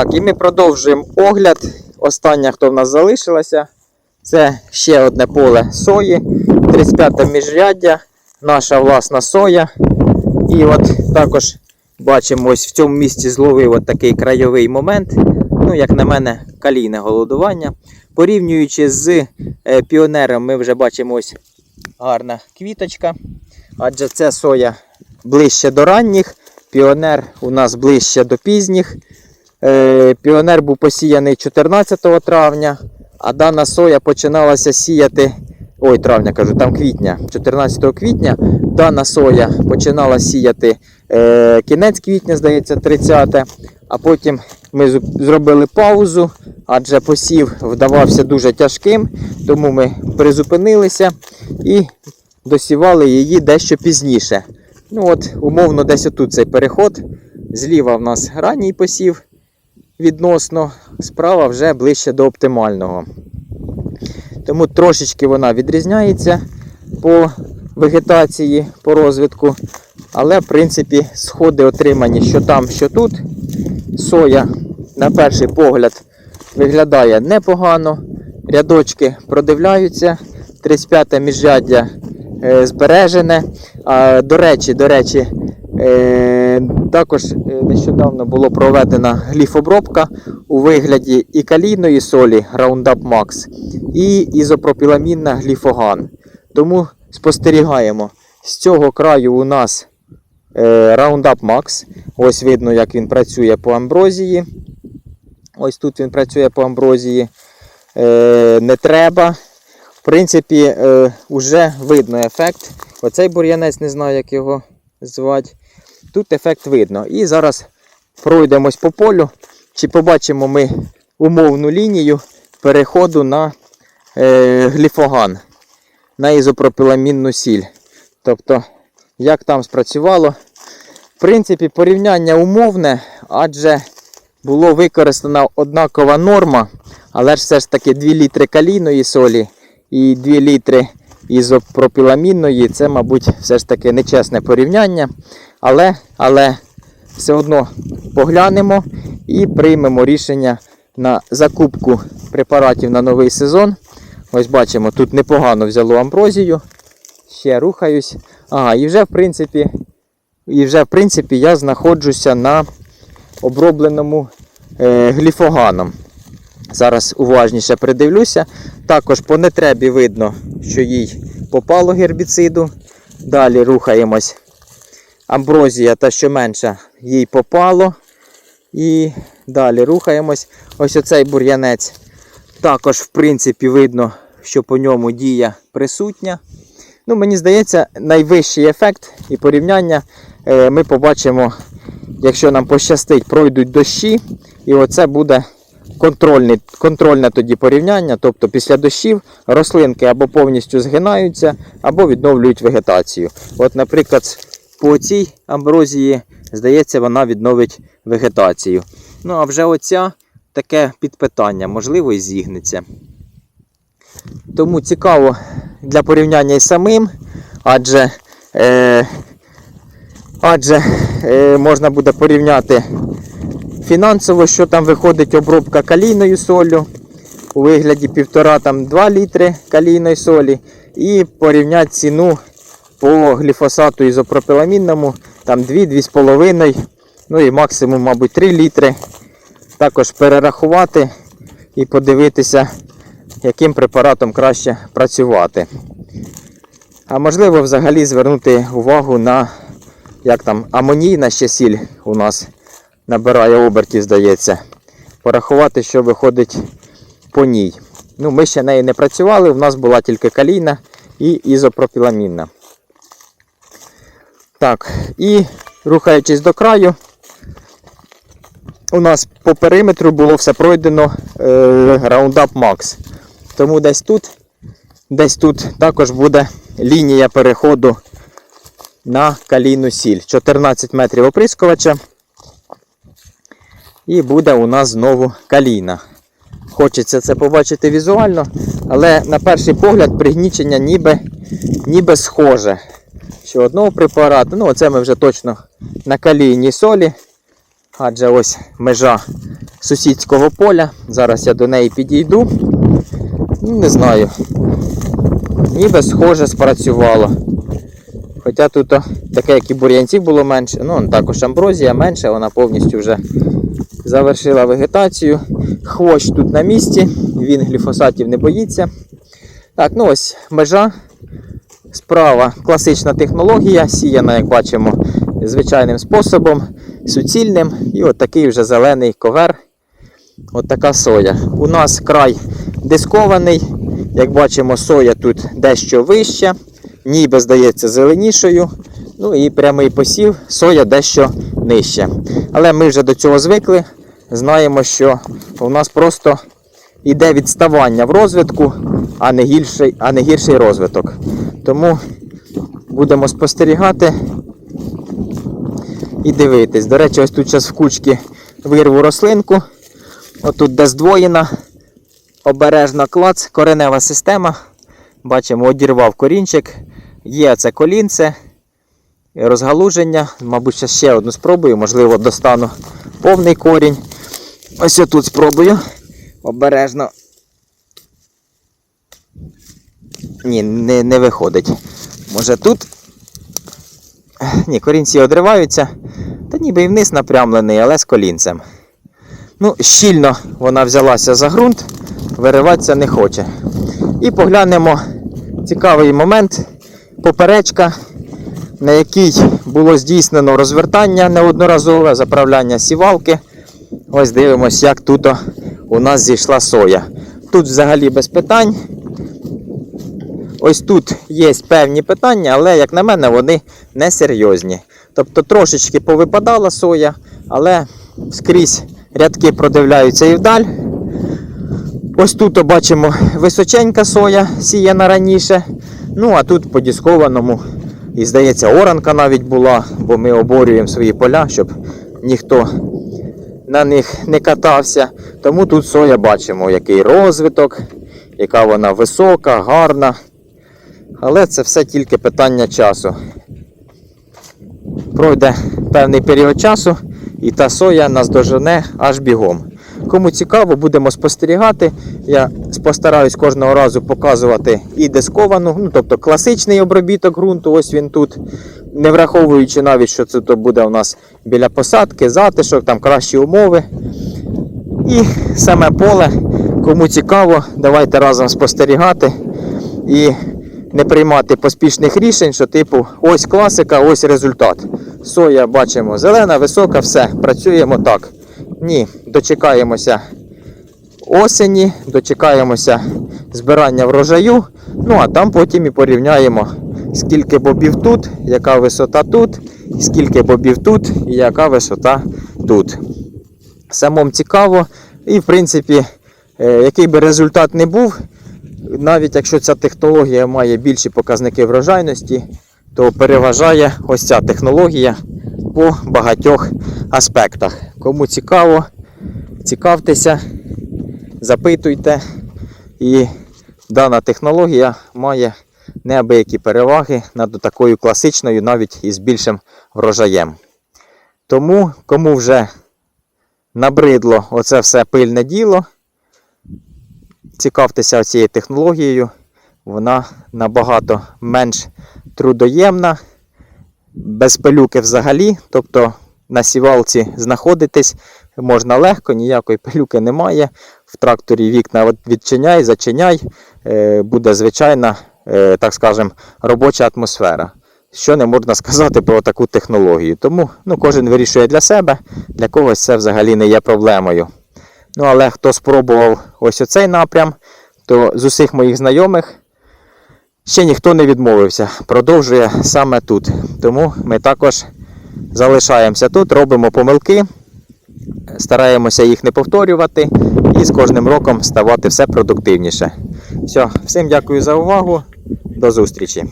Так, і ми продовжуємо огляд. Остання, хто в нас залишилася, це ще одне поле сої, 35 міжряддя, наша власна соя. І от також бачимо, ось в цьому місці зловив от такий крайовий момент. Ну, як на мене, калійне голодування. Порівнюючи з е, піонером, ми вже бачимо ось гарна квіточка. Адже це соя ближче до ранніх, піонер у нас ближче до пізніх. Е, Піонер був посіяний 14 травня, а дана соя починалася сіяти. Ой, травня кажу, там квітня, 14 квітня. Дана соя починала сіяти е, кінець квітня, здається, 30. А потім ми зробили паузу, адже посів вдавався дуже тяжким, тому ми призупинилися і досівали її дещо пізніше. Ну от, умовно, десь отут цей переход. Зліва в нас ранній посів відносно, справа вже ближче до оптимального. Тому трошечки вона відрізняється по вегетації, по розвитку. Але, в принципі, сходи отримані що там, що тут. Соя, на перший погляд, виглядає непогано. Рядочки продивляються. 35 міжряддя е, збережене. До речі, до речі, також е, нещодавно було проведена гліфобробка у вигляді і калійної солі Roundup Max, і ізопропіламінна гліфоган. Тому спостерігаємо. З цього краю у нас е, Roundup Max. Ось видно, як він працює по амброзії. Ось тут він працює по амброзії. Е, не треба. В принципі, е, вже видно ефект. Оцей бур'янець, не знаю, як його звати. Тут ефект видно. І зараз пройдемось по полю. Чи побачимо ми умовну лінію переходу на е, гліфоган, на ізопропіламінну сіль. Тобто, як там спрацювало. В принципі, порівняння умовне, адже було використана однакова норма, але ж все ж таки 2 літри калійної солі і 2 літри ізопропіламінної. Це, мабуть, все ж таки нечесне порівняння. Але, але все одно поглянемо і приймемо рішення на закупку препаратів на новий сезон. Ось бачимо, тут непогано взяло амброзію. Ще рухаюсь. Ага, і вже в принципі, і вже, в принципі я знаходжуся на обробленому е, гліфоганом. Зараз уважніше придивлюся. Також по нетребі видно, що їй попало гербіциду. Далі рухаємось. Амброзія та що менша, їй попало. І далі рухаємось. Ось оцей бур'янець. Також, в принципі, видно, що по ньому дія присутня. Ну, Мені здається, найвищий ефект і порівняння е, ми побачимо, якщо нам пощастить, пройдуть дощі. І оце буде контрольний, контрольне тоді порівняння. Тобто після дощів рослинки або повністю згинаються, або відновлюють вегетацію. От, наприклад, по цій амброзії, здається, вона відновить вегетацію. Ну, а вже оця таке підпитання, можливо, і зігнеться. Тому цікаво для порівняння із самим, адже, е, адже е, можна буде порівняти фінансово, що там виходить обробка калійною солью у вигляді 1,5-2 літри калійної солі, і порівняти ціну по гліфосату ізопропіламінному, там 2-2,5, ну і максимум, мабуть, 3 літри. Також перерахувати і подивитися, яким препаратом краще працювати. А можливо взагалі звернути увагу на як там амонійна ще сіль у нас набирає обертів, здається. Порахувати, що виходить по ній. Ну, Ми ще нею не працювали, у нас була тільки калійна і ізопропіламінна. Так, і рухаючись до краю, у нас по периметру було все пройдено е, Roundup Max. Тому десь тут, десь тут також буде лінія переходу на калійну сіль. 14 метрів оприскувача. І буде у нас знову калійна. Хочеться це побачити візуально, але на перший погляд пригнічення ніби, ніби схоже. Що одного препарату, ну оце ми вже точно на калійній солі, адже ось межа сусідського поля. Зараз я до неї підійду. Ну, не знаю. Ніби схоже спрацювало. Хоча тут таке, як і бур'янців було менше. Ну, також амброзія менше, вона повністю вже завершила вегетацію. Хвощ тут на місці, він гліфосатів не боїться. Так, ну ось межа. Справа класична технологія, сіяна, як бачимо, звичайним способом, суцільним. І от такий вже зелений ковер. От така соя. У нас край дискований. Як бачимо, соя тут дещо вища, ніби здається зеленішою. Ну і прямий посів, соя дещо нижче. Але ми вже до цього звикли. Знаємо, що у нас просто йде відставання в розвитку, а не гірший, а не гірший розвиток. Тому будемо спостерігати і дивитись. До речі, ось тут зараз в кучці вирву рослинку. Отут де здвоєна, обережно клац, коренева система. Бачимо, одірвав корінчик. Є це колінце, розгалуження. Мабуть, ще одну спробую, можливо, достану повний корінь. Ось отут спробую. Обережно. Ні, не, не виходить. Може тут. Ні, корінці одриваються. Та ніби і вниз напрямлений, але з колінцем. Ну, щільно вона взялася за ґрунт, вириватися не хоче. І поглянемо цікавий момент. Поперечка, на якій було здійснено розвертання неодноразове, заправляння сівалки. Ось дивимось, як тут у нас зійшла соя. Тут взагалі без питань. Ось тут є певні питання, але, як на мене, вони не серйозні. Тобто трошечки повипадала соя, але скрізь рядки продивляються і вдаль. Ось тут бачимо височенька соя, сіяна раніше. Ну, а тут по дискованому, і здається, оранка навіть була, бо ми оборюємо свої поля, щоб ніхто на них не катався. Тому тут соя бачимо, який розвиток, яка вона висока, гарна. Але це все тільки питання часу. Пройде певний період часу, і та соя нас дожене аж бігом. Кому цікаво, будемо спостерігати. Я постараюсь кожного разу показувати і дисковану, ну тобто класичний обробіток ґрунту, ось він тут, не враховуючи навіть, що це то буде у нас біля посадки, затишок, там кращі умови. І саме поле, кому цікаво, давайте разом спостерігати і не приймати поспішних рішень, що типу ось класика, ось результат. Соя бачимо зелена, висока, все, працюємо так. Ні, дочекаємося осені, дочекаємося збирання врожаю. Ну а там потім і порівняємо, скільки бобів тут, яка висота тут, скільки бобів тут і яка висота тут. Самому цікаво, і в принципі, е, який би результат не був, навіть якщо ця технологія має більші показники врожайності, то переважає ось ця технологія по багатьох аспектах. Кому цікаво, цікавтеся, запитуйте. І дана технологія має неабиякі переваги над такою класичною, навіть із більшим врожаєм. Тому, кому вже набридло оце все пильне діло, цікавтеся цією технологією, вона набагато менш трудоємна, без пилюки взагалі. Тобто на сівалці знаходитись можна легко, ніякої пилюки немає. В тракторі вікна відчиняй, зачиняй, е, буде звичайна, е, так скажем, робоча атмосфера. Що не можна сказати про таку технологію. Тому ну, кожен вирішує для себе, для когось це взагалі не є проблемою. Ну, але хто спробував ось оцей напрям, то з усіх моїх знайомих ще ніхто не відмовився. Продовжує саме тут. Тому ми також залишаємося тут, робимо помилки, стараємося їх не повторювати і з кожним роком ставати все продуктивніше. Все, всім дякую за увагу. До зустрічі!